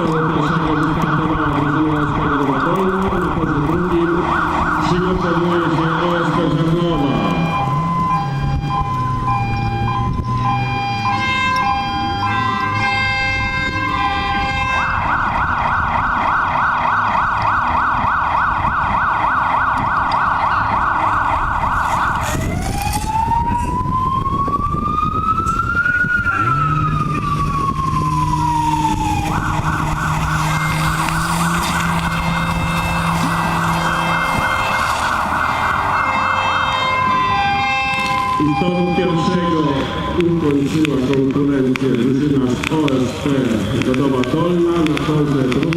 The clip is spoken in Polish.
to pierwszego dziś I to pierwszego ukończyła konkurencję drużyna z OSP Godowa Dolna na torze